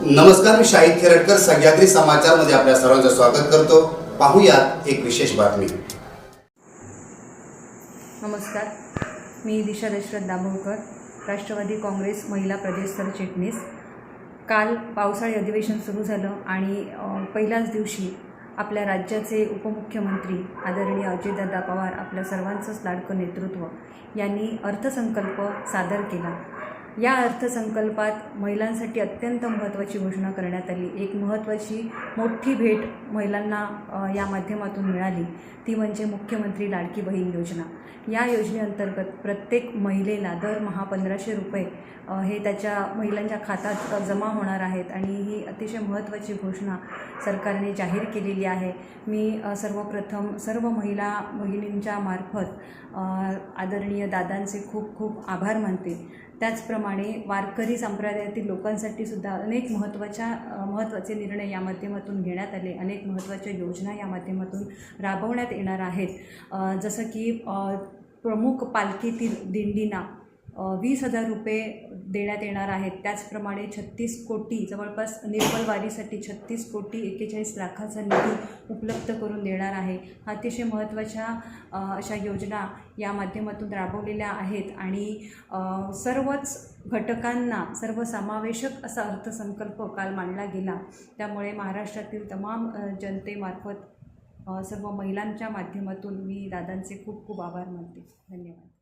नमस्कार मी शाहिद खेरटकर सह्याद्री समाचारमध्ये आपल्या सर्वांचं स्वागत करतो. पाहूयात एक विशेष बातमी. नमस्कार. मी दिशा दशरथ दाभोळकर राष्ट्रवादी काँग्रेस महिला प्रदेश सरचिटणीस काल पावसाळी अधिवेशन सुरू झालं आणि पहिल्याच दिवशी आपल्या राज्याचे उपमुख्यमंत्री आदरणीय अजितदादा पवार आपल्या सर्वांचंच लाडकं नेतृत्व यांनी अर्थसंकल्प सादर केला. या अर्थसंकल्पात महिलांसाठी अत्यंत महत्त्वाची घोषणा करण्यात आली. एक महत्त्वाची मोठी भेट महिलांना या माध्यमातून मिळाली. ती म्हणजे मुख्यमंत्री लाडकी बहीण योजना. या योजनेअंतर्गत प्रत्येक महिलेला दरमहा पंधराशे रुपये हे त्याच्या महिलांच्या खात्यात जमा होणार आहेत आणि ही अतिशय महत्त्वाची घोषणा सरकारने जाहीर केलेली आहे. मी सर्वप्रथम सर्व महिला भगिनींच्या मार्फत आदरणीय दादांचे खूप खूप आभार मानते. त्याचप्रमाणे वारकरी संप्रदायातील लोकांसाठी सुद्धा अनेक महत्त्वाच्या महत्त्वाचे निर्णय या माध्यमातून घेण्यात आले. अनेक महत्त्वाच्या योजना या माध्यमातून राबवण्यात येणार आहेत. जसं की प्रमुख पालखीतील दिंडीना वीस हजार रुपये देण्यात येणार आहेत. त्याचप्रमाणे छत्तीस कोटी जवळपास निर्मलवारीसाठी छत्तीस कोटी एक्केचाळीस लाखाचा निधी उपलब्ध करून देणार आहे. अतिशय महत्त्वाच्या अशा योजना या माध्यमातून राबवलेल्या आहेत आणि सर्वच घटकांना सर्वसमावेशक असा अर्थसंकल्प काल मांडला गेला. त्यामुळे महाराष्ट्रातील तमाम जनतेमार्फत सर्व महिलांच्या माध्यमातून मी दादांचे खूप खूप आभार मानते. धन्यवाद.